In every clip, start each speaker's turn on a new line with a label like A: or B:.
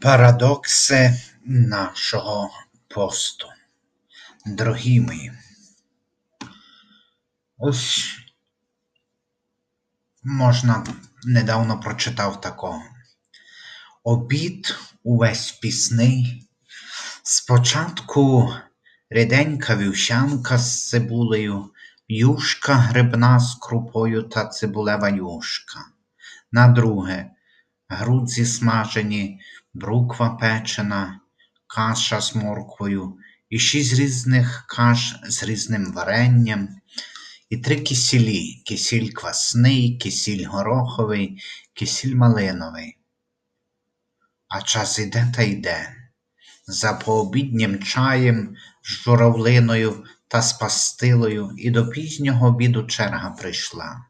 A: Парадокси нашого посту. Дорогі мої, ось можна недавно прочитав такого. Обід увесь пісний. Спочатку ріденька вівсянка з цибулею, юшка грибна з крупою та цибулева юшка. На друге грудзі смажені, бруква печена, каша з морквою, і шість різних каш з різним варенням, і три кисілі: кисіль квасний, кисіль гороховий, кисіль малиновий. А час іде та йде. За пообіднім чаєм з журавлиною та з пастилою і до пізнього обіду черга прийшла.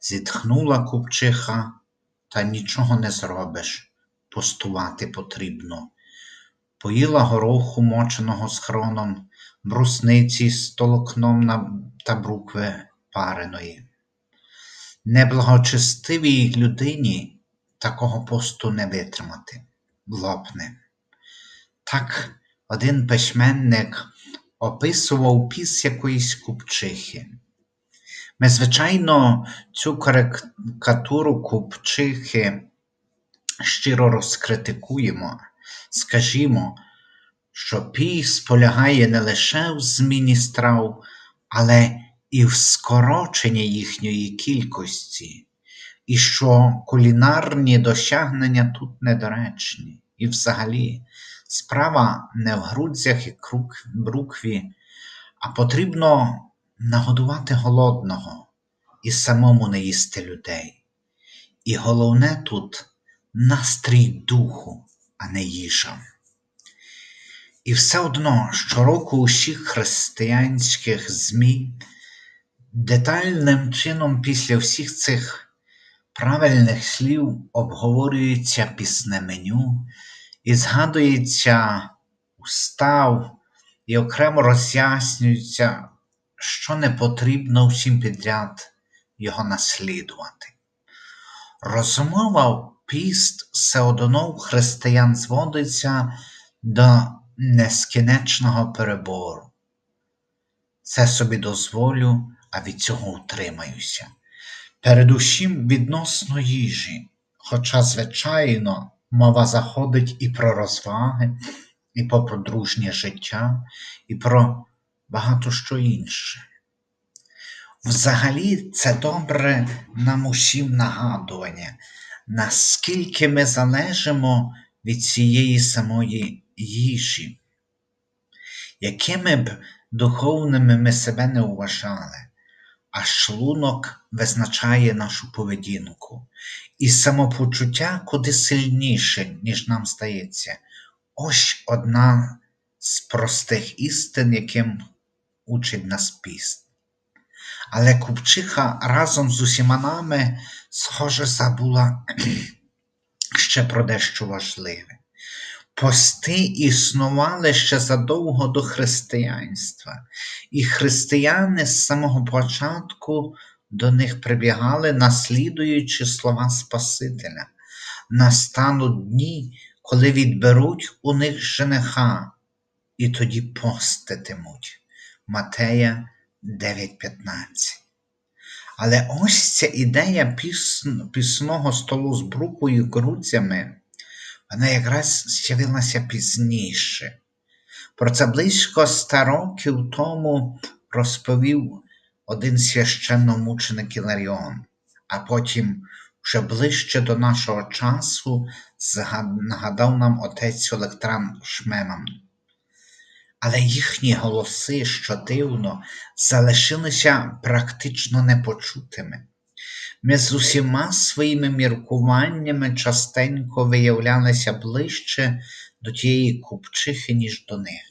A: Зітхнула купчиха, та нічого не зробиш, постувати потрібно. Поїла гороху, моченого з хроном, брусниці з толокном та брукви пареної. Неблагочестивій людині такого посту не витримати, лопне. Так один письменник описував піс якоїсь купчихи. Ми, звичайно, цю карикатуру купчихи щиро розкритикуємо, скажімо, що піс полягає не лише в зміні страв, але і в скороченні їхньої кількості, і що кулінарні досягнення тут недоречні. І взагалі справа не в грудзях і брукві, а потрібно нагодувати голодного і самому не їсти людей. І головне тут настрій духу, а не їжа. І все одно щороку у всіх християнських ЗМІ детальним чином після всіх цих правильних слів обговорюється пісне меню і згадується устав, і окремо роз'яснюється що не потрібно всім підряд його наслідувати. Розмова піст все одно християн зводиться до нескінченного перебору. Це собі дозволю, а від цього утримаюся. Передусім відносно їжі, хоча, звичайно, мова заходить і про розваги, і про подружнє життя, і про багато що інше. Взагалі, це добре нам усім нагадування, наскільки ми залежимо від цієї самої їжі, якими б духовними ми себе не вважали, а шлунок визначає нашу поведінку, і самопочуття куди сильніше, ніж нам здається. Ось одна з простих істин, яким учить нас піст. Але купчиха разом з усіма нами, схоже, забула ще про дещо важливе. Пости існували ще задовго до християнства, і християни з самого початку до них прибігали, наслідуючи слова Спасителя. Настануть дні, коли відберуть у них жениха, і тоді поститимуть. Матея 9.15. Але ось ця ідея пісного столу з брукою і грудзями, вона якраз з'явилася пізніше. Про це близько ста років тому розповів один священномученик Іларіон, а потім, вже ближче до нашого часу, нагадав нам отець Олектран Шмеман але їхні голоси, що дивно, залишилися практично непочутими. Ми з усіма своїми міркуваннями частенько виявлялися ближче до тієї купчихи, ніж до них.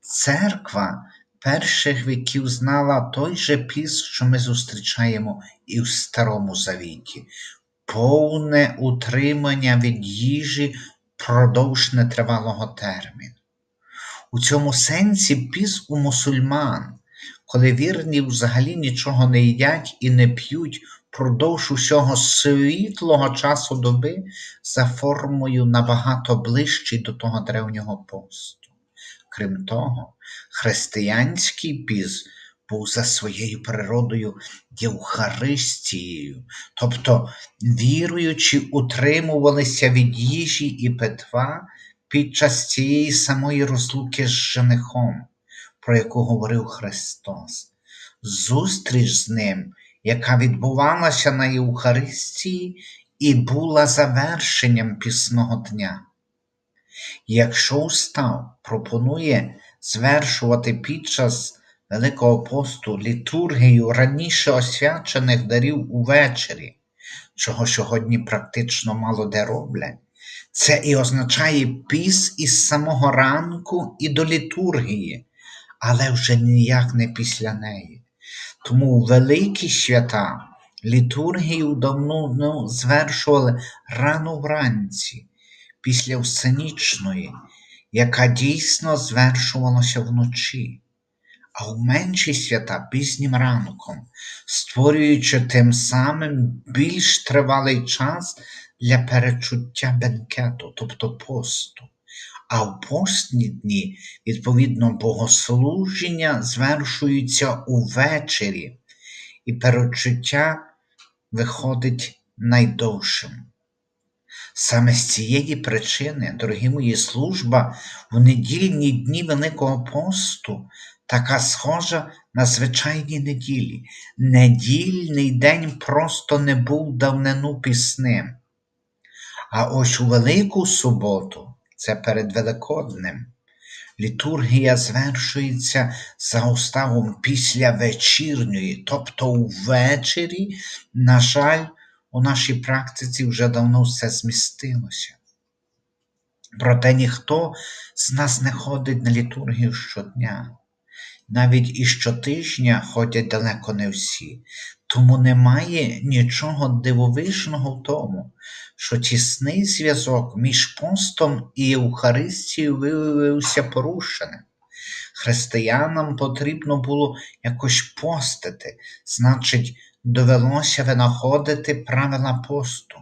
A: Церква перших віків знала той же піс, що ми зустрічаємо і в Старому Завіті, повне утримання від їжі продовж нетривалого терміну. У цьому сенсі піс у мусульман, коли вірні взагалі нічого не їдять і не п'ють продовж усього світлого часу доби за формою набагато ближчий до того древнього посту. Крім того, християнський піс був за своєю природою Євхаристією, тобто віруючі утримувалися від їжі і питва під час цієї самої розлуки з женихом, про яку говорив Христос. Зустріч з ним, яка відбувалася на Євхаристії, і була завершенням пісного дня. Якщо устав пропонує звершувати під час Великого посту літургію раніше освячених дарів увечері, чого сьогодні практично мало де роблять, це і означає піс із самого ранку і до літургії, але вже ніяк не після неї. Тому великі свята літургію давно ну, звершували рано вранці, після всенічної, яка дійсно звершувалася вночі, а в менші свята пізнім ранком, створюючи тим самим більш тривалий час для перечуття бенкету, тобто посту. А в постні дні, відповідно, богослужіння звершуються увечері, і перечуття виходить найдовшим. Саме з цієї причини, дорогі мої, служба в недільні дні Великого посту така схожа на звичайні неділі. Недільний день просто не був давнину пісним. А ось у Велику суботу, це перед Великоднем, літургія звершується за уставом після вечірньої, тобто ввечері, на жаль, у нашій практиці вже давно все змістилося. Проте ніхто з нас не ходить на літургію щодня. Навіть і щотижня ходять далеко не всі, тому немає нічого дивовижного в тому, що тісний зв'язок між постом і Євхаристією виявився порушеним. Християнам потрібно було якось постити, значить, довелося винаходити правила посту,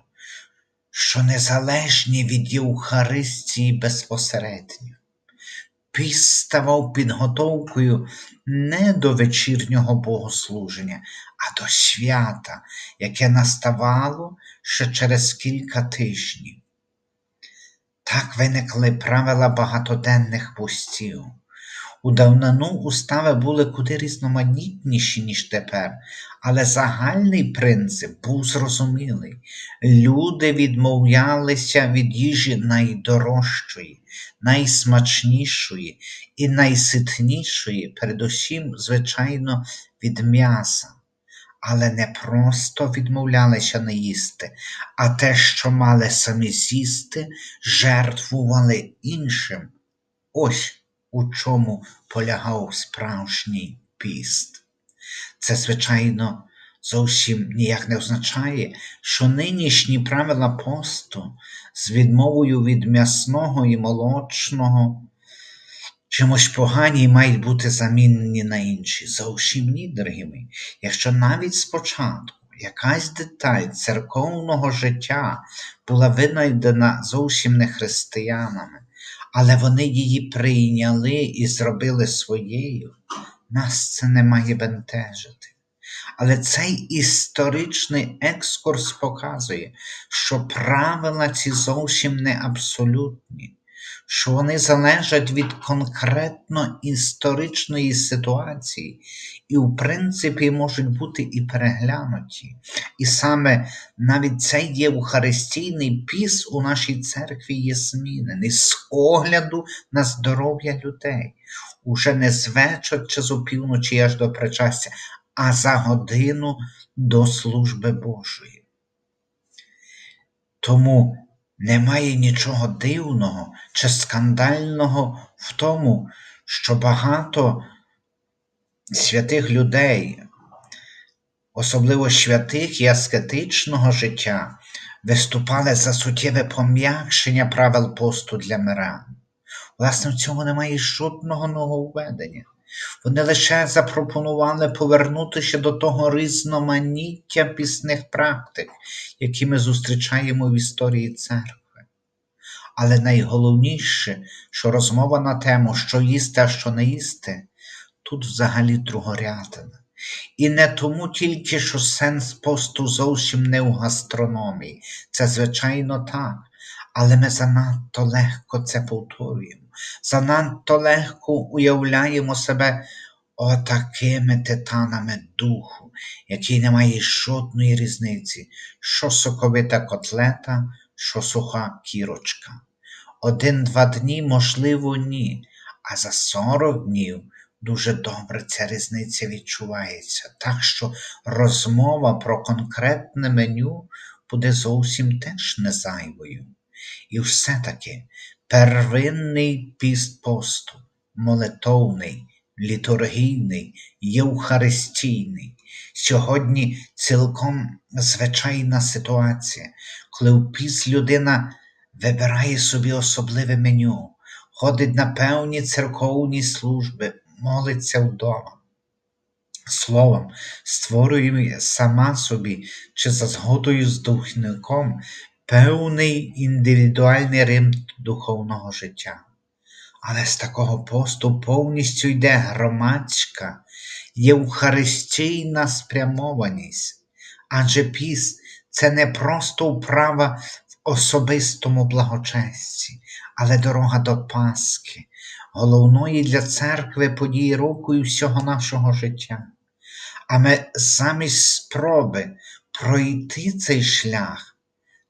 A: що незалежні від Євхаристії безпосередньо. Піс ставав підготовкою не до вечірнього богослуження, а до свята, яке наставало ще через кілька тижнів. Так виникли правила багатоденних постів. У давнину устави були куди різноманітніші, ніж тепер, але загальний принцип був зрозумілий. Люди відмовлялися від їжі найдорожчої, найсмачнішої і найситнішої, передусім, звичайно, від м'яса. Але не просто відмовлялися не їсти, а те, що мали самі з'їсти, жертвували іншим. Ось у чому полягав справжній піст. Це, звичайно, зовсім ніяк не означає, що нинішні правила посту з відмовою від м'ясного і молочного чимось погані мають бути замінені на інші. Зовсім ні, дорогі мої. Якщо навіть спочатку якась деталь церковного життя була винайдена зовсім не християнами, але вони її прийняли і зробили своєю, нас це не має бентежити. Але цей історичний екскурс показує, що правила ці зовсім не абсолютні, що вони залежать від конкретно історичної ситуації і, в принципі, можуть бути і переглянуті. І саме навіть цей євхаристійний піс у нашій церкві є змінений з огляду на здоров'я людей. Уже не з вечора чи з опівночі аж до причастя, а за годину до служби Божої. Тому немає нічого дивного чи скандального в тому, що багато святих людей, особливо святих і аскетичного життя, виступали за суттєве пом'якшення правил посту для мирян. Власне, в цьому немає жодного нововведення. Вони лише запропонували повернутися до того різноманіття пісних практик, які ми зустрічаємо в історії церкви. Але найголовніше, що розмова на тему, що їсти, а що не їсти, тут взагалі другорядна. І не тому тільки, що сенс посту зовсім не у гастрономії, це звичайно так, але ми занадто легко це повторюємо, занадто легко уявляємо себе отакими титанами духу, який не має жодної різниці, що соковита котлета, що суха кірочка. Один-два дні, можливо, ні, а за сорок днів дуже добре ця різниця відчувається. Так що розмова про конкретне меню буде зовсім теж не зайвою. І все-таки первинний піст посту, молитовний, літургійний, євхаристійний. Сьогодні цілком звичайна ситуація, коли в піс людина вибирає собі особливе меню, ходить на певні церковні служби, молиться вдома. Словом, створює сама собі чи за згодою з духовником певний індивідуальний рим духовного життя. Але з такого посту повністю йде громадська, євхаристійна спрямованість, адже піс це не просто вправа в особистому благочесті, але дорога до Пасхи, головної для церкви події року і всього нашого життя. А ми замість спроби пройти цей шлях,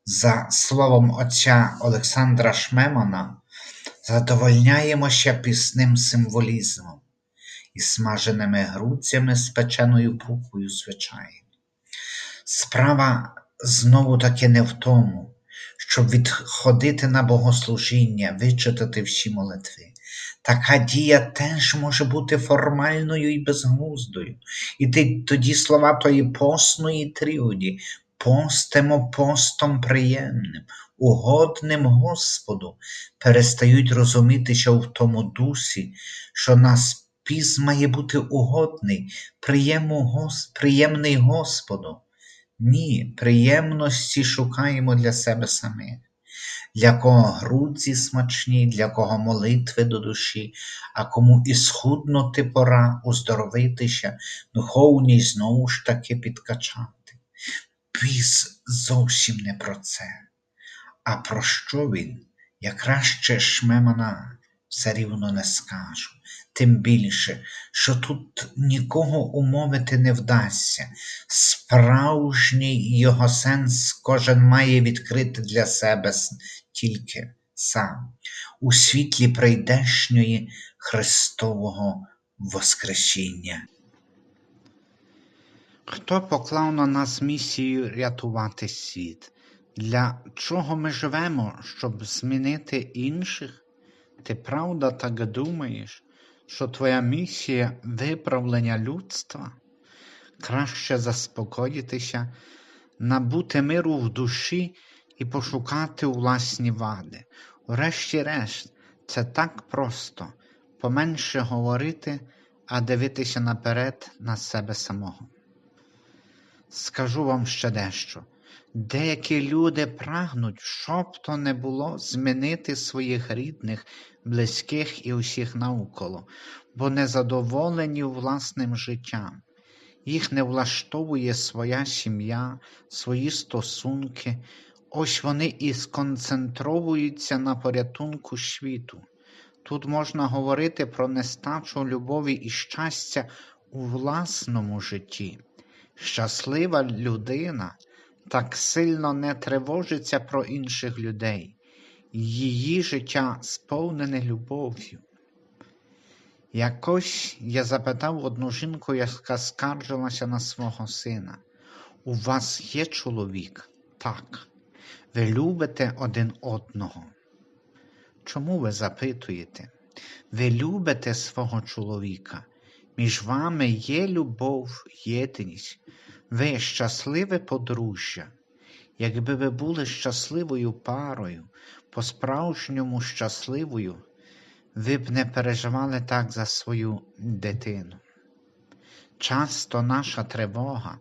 A: за словом отця Олександра Шмемана, задовольняємося пісним символізмом і смаженими грудцями з печеною буквою звичайно. Справа знову таки не в тому, щоб відходити на богослужіння, вичитати всі молитви. Така дія теж може бути формальною і безглуздою. І тоді слова тої посної тріоді постимо постом приємним, угодним Господу, перестають розумітися в тому дусі, що нас піс має бути угодний, приємний Господу. Ні, приємності шукаємо для себе самих. Для кого грудзі смачні, для кого молитви до душі, а кому і схуднути пора, уздоровитися, духовність знову ж таки підкачати. Піс зовсім не про це. А про що він? Я краще шмемана все рівно не скажу, тим більше, що тут нікого умовити не вдасться. Справжній його сенс кожен має відкрити для себе тільки сам, у світлі прийдешньої Христового Воскресіння. Хто поклав на нас місію рятувати світ? Для чого ми живемо, щоб змінити інших? Ти правда так думаєш, що твоя місія виправлення людства? Краще заспокоїтися, набути миру в душі і пошукати власні вади. Врешті-решт, це так просто поменше говорити, а дивитися наперед на себе самого. Скажу вам ще дещо. Деякі люди прагнуть, щоб то не було, змінити своїх рідних, близьких і усіх навколо, бо незадоволені власним життям. Їх не влаштовує своя сім'я, свої стосунки, ось вони і сконцентровуються на порятунку світу. Тут можна говорити про нестачу любові і щастя у власному житті. Щаслива людина так сильно не тривожиться про інших людей, її життя сповнене любов'ю. Якось я запитав одну жінку, яка скаржилася на свого сина. У вас є чоловік? Так. Ви любите один одного. Чому ви запитуєте? Ви любите свого чоловіка? Між вами є любов, єдність, ви щасливе подружжя. Якби ви були щасливою парою, по-справжньому щасливою, ви б не переживали так за свою дитину. Часто наша тривога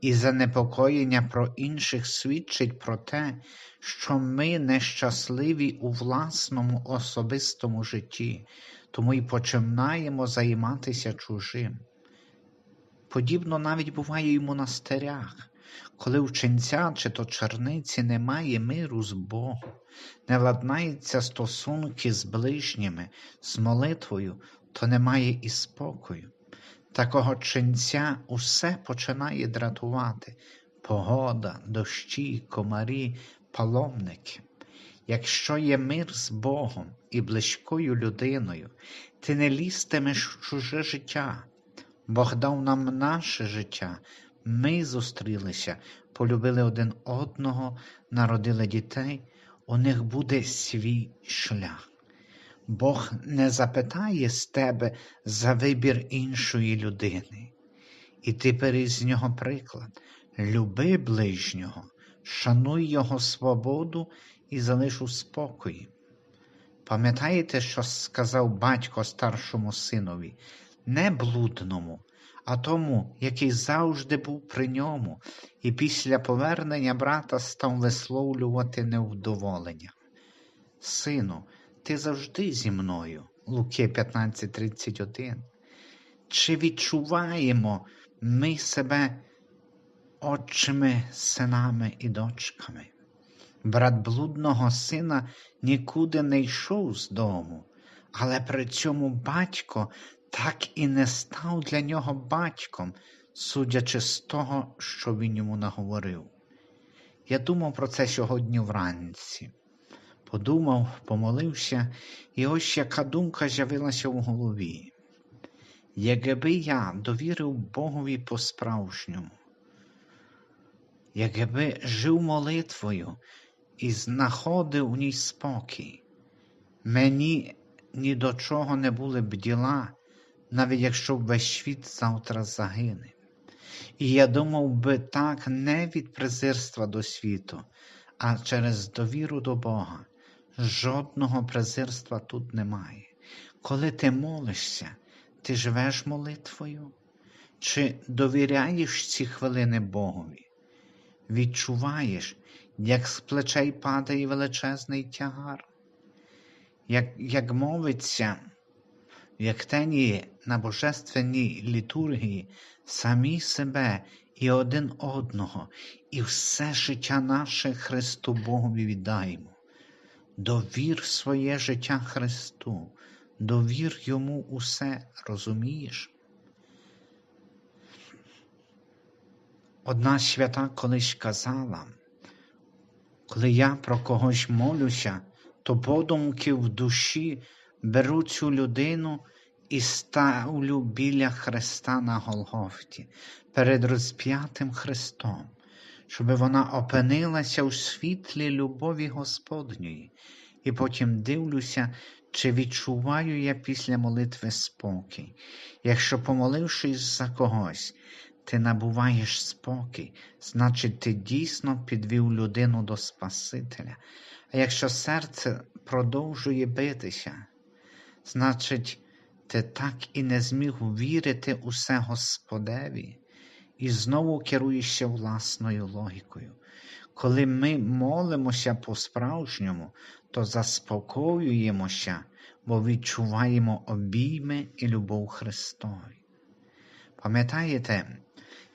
A: і занепокоєння про інших свідчить про те, що ми нещасливі у власному особистому житті, тому й починаємо займатися чужим. Подібно навіть буває і в монастирях, коли у ченця чи то черниці немає миру з Богом, не ладнаються стосунки з ближніми, з молитвою, то немає і спокою. Такого ченця усе починає дратувати погода, дощі, комарі, паломники. Якщо є мир з Богом і близькою людиною, ти не лізтимеш в чуже життя. Бог дав нам наше життя, ми зустрілися, полюбили один одного, народили дітей, у них буде свій шлях. Бог не запитає з тебе за вибір іншої людини. І ти бери з нього приклад. Люби ближнього, шануй його свободу і залиш у спокої. Пам'ятаєте, що сказав батько старшому синові, не блудному, а тому, який завжди був при ньому, і після повернення брата став висловлювати невдоволення. Сину, ти завжди зі мною, Луки 15:31. Чи відчуваємо ми себе отчими синами і дочками? Брат блудного сина нікуди не йшов з дому, але при цьому батько так і не став для нього батьком, судячи з того, що він йому наговорив. Я думав про це сьогодні вранці. Подумав, помолився, і ось яка думка з'явилася в голові. Якби я довірив Богові по-справжньому, якби жив молитвою і знаходив у ній спокій, мені ні до чого не були б діла, навіть якщо весь світ завтра загине. І я думав би так не від презирства до світу, а через довіру до Бога. Жодного презирства тут немає. Коли ти молишся, ти живеш молитвою? Чи довіряєш ці хвилини Богові? Відчуваєш, як з плечей падає величезний тягар, як як мовиться, як тені на божественній літургії самі себе і один одного, і все життя наше Христу Богові віддаємо. Довір своє життя Христу, довір йому усе, розумієш? Одна свята колись казала, коли я про когось молюся, то подумки в душі беру цю людину і ставлю біля Христа на Голгофті, перед розп'ятим Христом щоб вона опинилася у світлі любові Господньої, і потім дивлюся, чи відчуваю я після молитви спокій. Якщо, помолившись за когось, ти набуваєш спокій, значить, ти дійсно підвів людину до Спасителя. А якщо серце продовжує битися, значить, ти так і не зміг вірити усе Господеві і знову керуєшся власною логікою. Коли ми молимося по-справжньому, то заспокоюємося, бо відчуваємо обійми і любов Христові. Пам'ятаєте,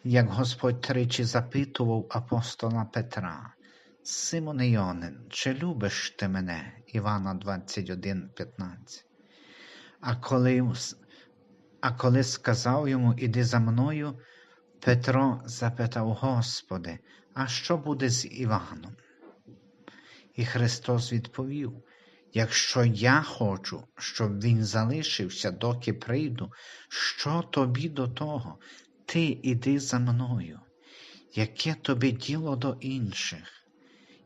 A: як Господь тричі запитував апостола Петра, Симоне Йонин, чи любиш ти мене? Івана 21,15. А коли, а коли сказав йому, іди за мною, Петро запитав Господи, а що буде з Іваном? І Христос відповів: Якщо я хочу, щоб він залишився, доки прийду, що тобі до того? Ти іди за мною, яке тобі діло до інших?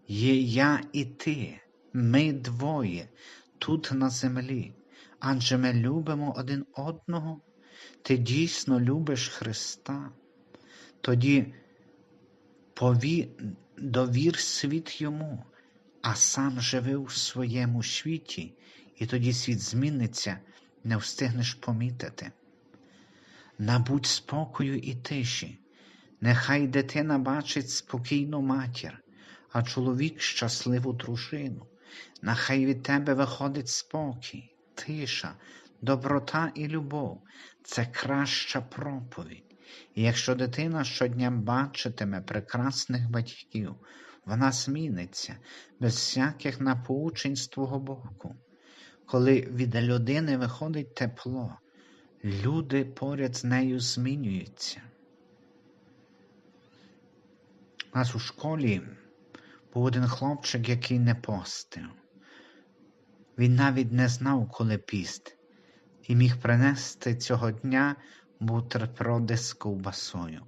A: Є я і ти, ми двоє тут на землі, адже ми любимо один одного, ти дійсно любиш Христа тоді пові... довір світ йому, а сам живи у своєму світі і тоді світ зміниться, не встигнеш помітити. Набудь спокою і тиші, нехай дитина бачить спокійну матір, а чоловік щасливу дружину, нехай від тебе виходить спокій, тиша, доброта і любов це краща проповідь. І якщо дитина щодня бачитиме прекрасних батьків, вона зміниться без всяких напоучень з твого боку. Коли від людини виходить тепло, люди поряд з нею змінюються. У нас у школі був один хлопчик, який не постив. Він навіть не знав, коли піст, і міг принести цього дня бутерброди з ковбасою.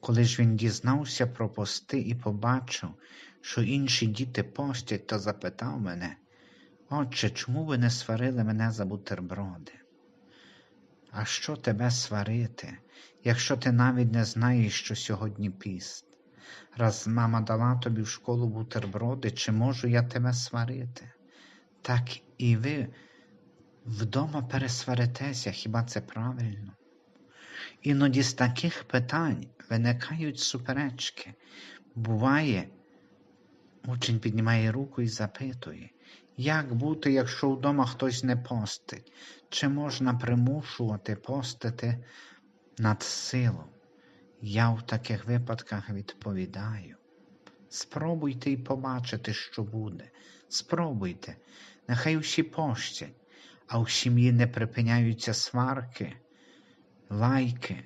A: Коли ж він дізнався про пости і побачив, що інші діти постять, то запитав мене, Отче, чому ви не сварили мене за бутерброди? А що тебе сварити, якщо ти навіть не знаєш, що сьогодні піст? Раз мама дала тобі в школу бутерброди, чи можу я тебе сварити? Так і ви вдома пересваритеся, хіба це правильно? Іноді з таких питань виникають суперечки. Буває, учень піднімає руку і запитує, як бути, якщо вдома хтось не постить? Чи можна примушувати постити над силу? Я в таких випадках відповідаю. Спробуйте і побачите, що буде. Спробуйте, нехай усі пощать, а у сім'ї не припиняються сварки, лайки.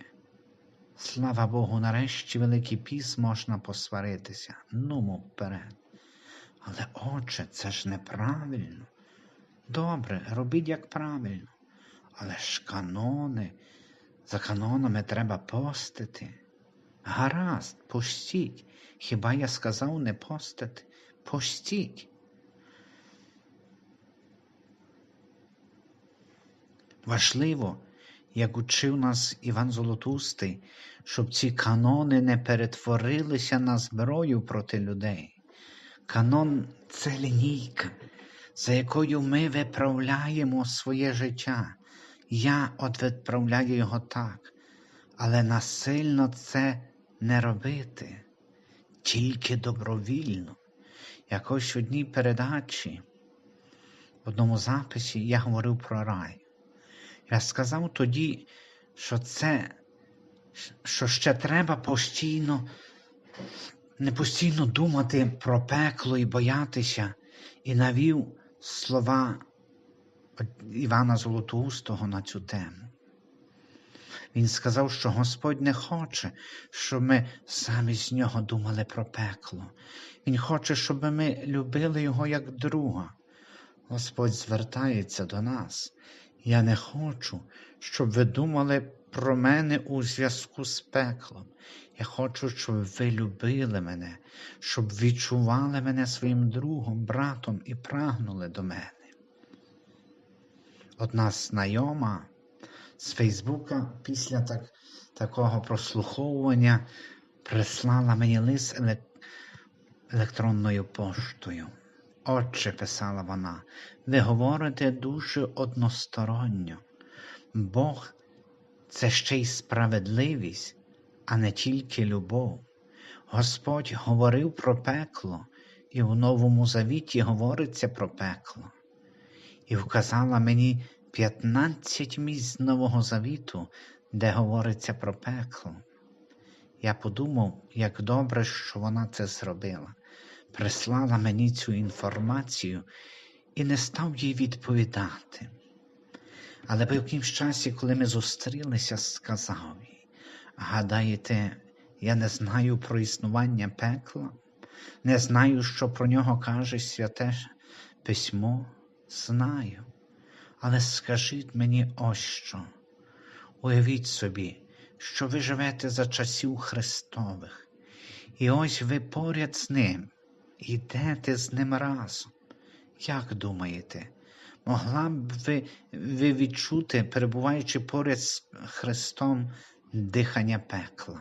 A: Слава Богу, нарешті Великий піс можна посваритися. Нумо вперед. Але, отче, це ж неправильно. Добре, робіть як правильно. Але ж канони, за канонами треба постити. Гаразд, постіть. Хіба я сказав не постити? Постіть. Важливо, як учив нас Іван Золотустий, щоб ці канони не перетворилися на зброю проти людей. Канон це лінійка, за якою ми виправляємо своє життя. Я от відправляю його так, але насильно це не робити, тільки добровільно. Якось одній передачі, в одному записі я говорив про рай. Я сказав тоді, що це, що ще треба постійно, не постійно думати про пекло і боятися, і навів слова Івана Золотоустого на цю тему. Він сказав, що Господь не хоче, щоб ми замість нього думали про пекло. Він хоче, щоб ми любили Його як друга. Господь звертається до нас. Я не хочу, щоб ви думали про мене у зв'язку з пеклом. Я хочу, щоб ви любили мене, щоб відчували мене своїм другом, братом і прагнули до мене. Одна знайома з Фейсбука після так, такого прослуховування прислала мені лист електронною поштою. Отче, писала вона, ви говорите дуже односторонньо. Бог це ще й справедливість, а не тільки любов. Господь говорив про пекло, і в Новому Завіті говориться про пекло, і вказала мені 15 місць Нового Завіту, де говориться про пекло. Я подумав, як добре, що вона це зробила прислала мені цю інформацію і не став їй відповідати. Але по якимсь часі, коли ми зустрілися, сказав їй, гадаєте, я не знаю про існування пекла, не знаю, що про нього каже святе письмо, знаю. Але скажіть мені ось що. Уявіть собі, що ви живете за часів Христових, і ось ви поряд з ним, Йдете з ним разом. Як думаєте, могла б ви, ви відчути, перебуваючи поряд з Христом, дихання пекла?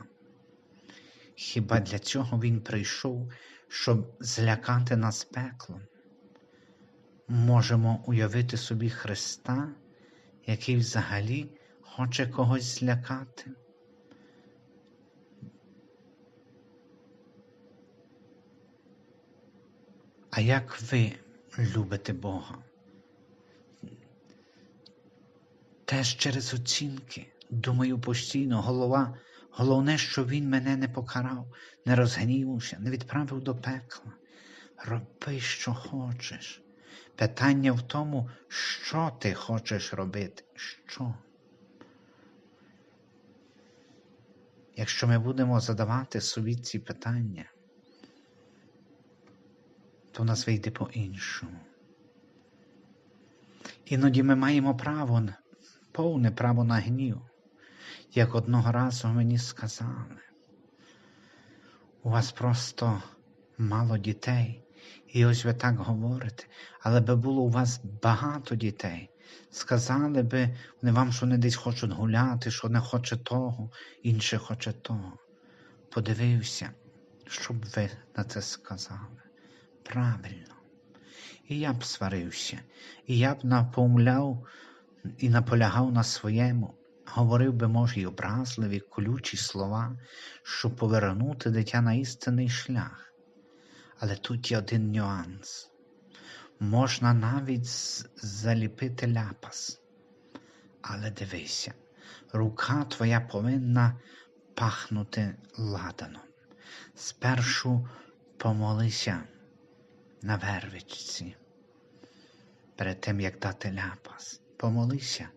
A: Хіба для цього Він прийшов, щоб злякати нас пеклом? Можемо уявити собі Христа, який взагалі хоче когось злякати. А як ви любите Бога? Теж через оцінки. Думаю постійно, голова, головне, що він мене не покарав, не розгнівався, не відправив до пекла. Роби, що хочеш. Питання в тому, що ти хочеш робити. Що? Якщо ми будемо задавати собі ці питання, то в нас вийде по-іншому. Іноді ми маємо право, повне право на гнів, як одного разу мені сказали. У вас просто мало дітей, і ось ви так говорите, але би було у вас багато дітей. Сказали би вони вам, що вони десь хочуть гуляти, що не хоче того, інше хоче того. Подивився, що б ви на це сказали. Правильно. І я б сварився, і я б напомляв і наполягав на своєму, говорив би, може, й образливі, колючі слова, щоб повернути дитя на істинний шлях. Але тут є один нюанс. Можна навіть заліпити ляпас. Але дивися, рука твоя повинна пахнути ладаном. Спершу помолися на вервичці, перед тим, як дати ляпас. Помолися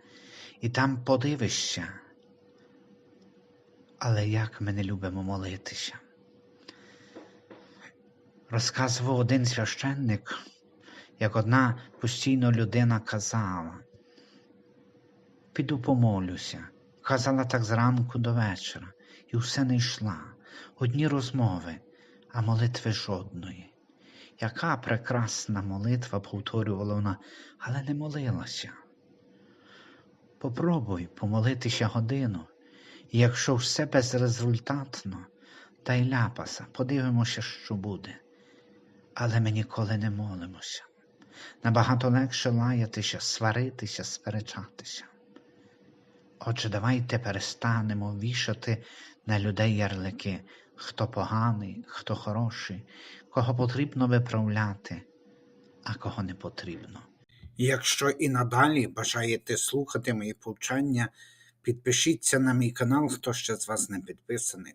A: і там подивишся. Але як ми не любимо молитися? Розказував один священник, як одна постійно людина казала, піду помолюся. Казала так зранку до вечора, і все не йшла. Одні розмови, а молитви жодної. Яка прекрасна молитва, повторювала вона, але не молилася. Попробуй помолитися годину, і якщо все безрезультатно, дай ляпаса, подивимося, що буде. Але ми ніколи не молимося. Набагато легше лаятися, сваритися, сперечатися. Отже, давайте перестанемо вішати на людей ярлики, хто поганий, хто хороший, кого потрібно виправляти, а кого не потрібно.
B: Якщо і надалі бажаєте слухати мої повчання, підпишіться на мій канал, хто ще з вас не підписаний.